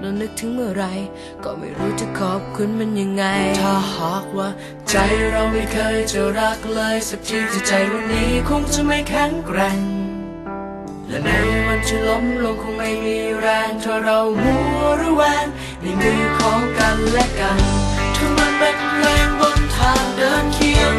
เรานึกถึงเมื่อไร ก็ไม่รู้จะขอบคุณมันยังไง ถ้าหากว่า ใจเราไม่เคยจะรักเลยสักทีที่ใจวันนี้คงจะไม่แข็งแกร่ง และในวันที่ล้มลงคงไม่มีแรงถ้าเรามัวรือแวงในมือของกันและกันถ้ามันเป็นเพลงบนทางเดินเคียง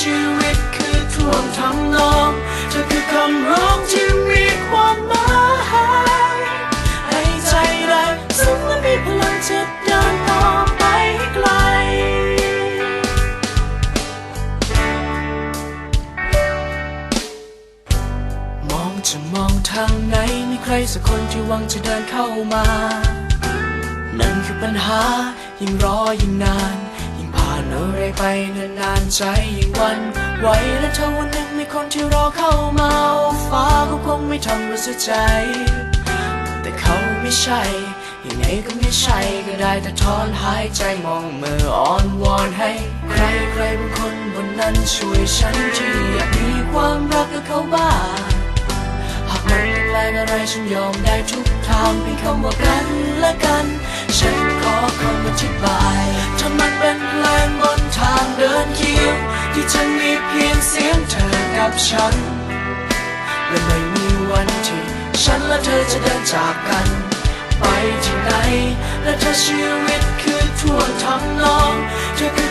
ชีวิตคือท่วงทำนองเธอคือคำร้องที่มีความหมายให้ใจแรงซึ้งและมีพลังจะเดินต่อไปไกล มองจะมองทางไหนมีใครสักคนที่หวังจะเดินเข้ามา นั่นคือปัญหายิ่งรอยิ่งนาน อะไรไปนานๆใจยิ่งวันไหวและถ้าวันหนึ่งมีคนที่รอเข้ามาฟ้าก็คงไม่ทำราเสียใจ แต่เขาไม่ใช่ยังไงก็ไม่ใช่ก็ได้แต่ถอนหายใจมองมืออ่อนวอนให้ ใครใครบางคนบนนั้นช่วยฉันที่อยากมีความรักกับเขาบ้างหากมันเป็นแรงอะไรฉันยอมได้ทุกทางเพียงคำว่ากันและกัน ฉันขอคำอธิบายจนมันเป็นแรงบนทางเดินเคียงที่จะมีเพียงเสียงเธอกับฉัน และไม่มีวันที่ฉันและเธอจะเดินจากกัน ไปที่ไหน และเธอชีวิตคือท่วงทำนอง เธอคือ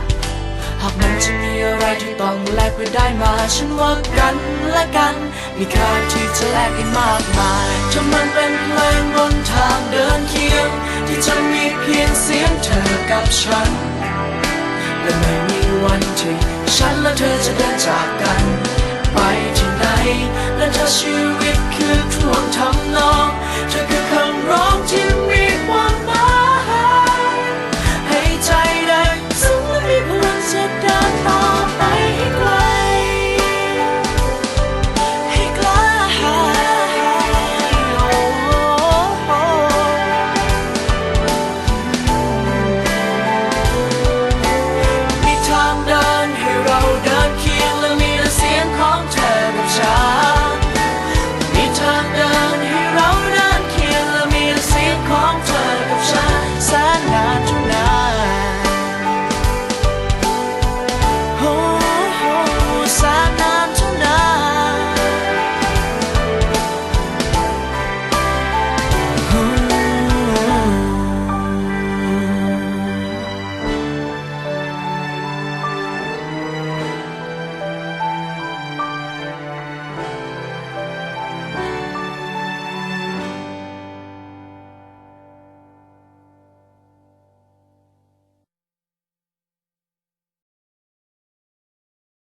หากมันจะมีอะไรที่ต้องแลกเพื่อได้มา ฉันว่ากันและกัน มีค่าที่จะแลกให้มากมายถ้ามันเป็นเพลงบนทางเดินเคียง ที่จะมีเพียงเสียงเธอกับฉัน และไม่มีวันที่ฉันและเธอจะเดินจากกัน ไปที่ไหนและถ้าชีวิ